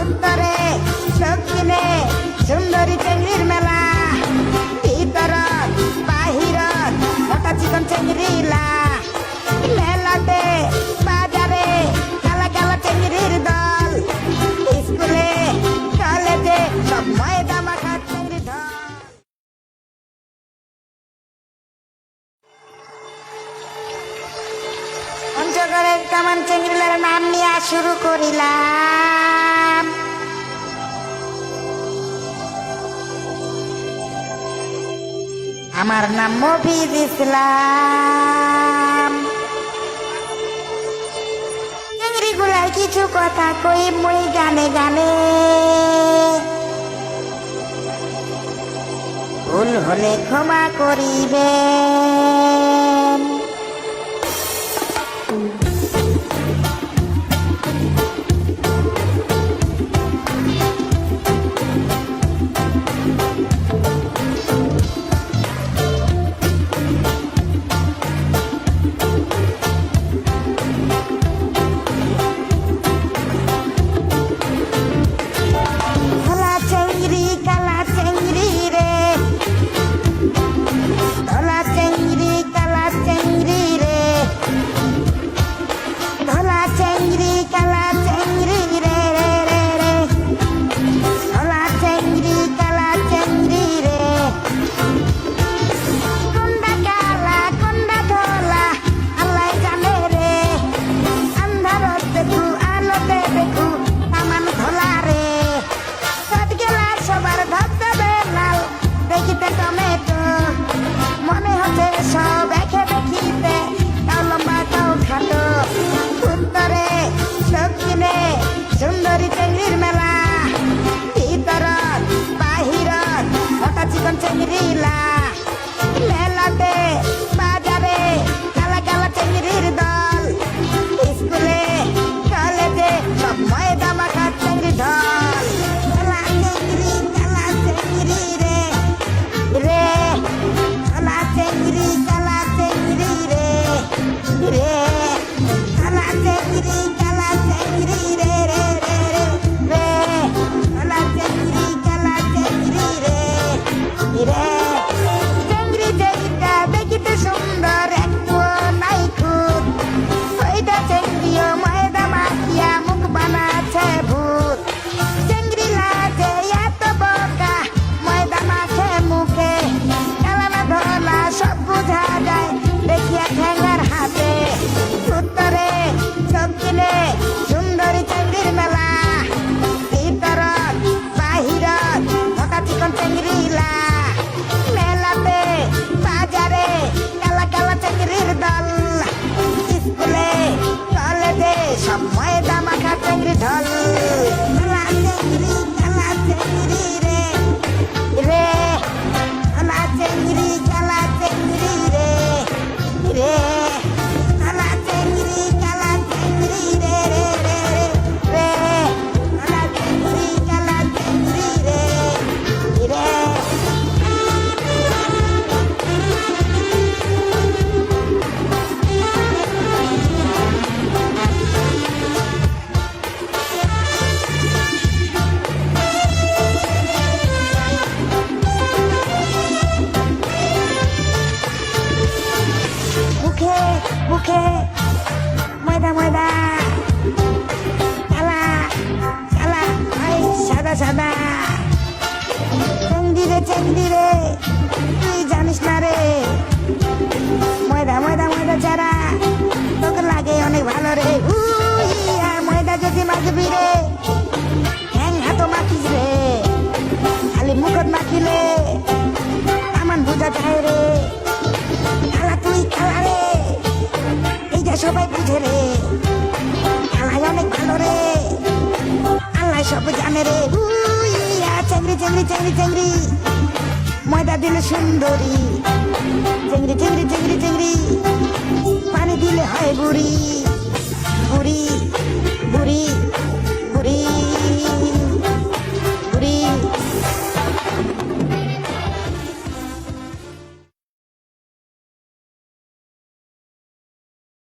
উত্তরে দক্ষিণে সুন্দরী চেংড়ির মেলা। ভিতরত, বাহিরত, মোটা চিকন চেংড়িলা মেলাতে, বাজারে কালা কালা চেংড়ির দল। স্কুলে, কলেজে, সব ময়দা মাখা চেংড়ি দল। পঞ্চগড়ের কামান চেংড়িলার নাম নিয়ে শুরু করিলাম। আমার নাম মফিজ ইসলাম। চিংড়ি গুলার কিছু কথা কই মই গানে গানে। ভুল হলে ক্ষমা করিবেন সাদা চেংড়ি রে চেংড়ি রে তুই জানিস না রে। ময়দা ময়দা ময়দা ছাড়া তোকে লাগে অনেক ভালো রে। উইয়া, ময়দা যদি মাখবি রে হ্যাং হাতো মাখিস রে। খালি মুখত মাখিলে আমার বোঝা যায় রে। খালা তুই খালা রে এইটা সবাই বুঝে রে। খালাই অনেক চেংড়ি চেংড়ি চেংড়ি ময়দা দিলে সুন্দরী। চেংড়ি চেংড়ি চেংড়ি চেংড়ি পানি দিলে হয় বুড়ি।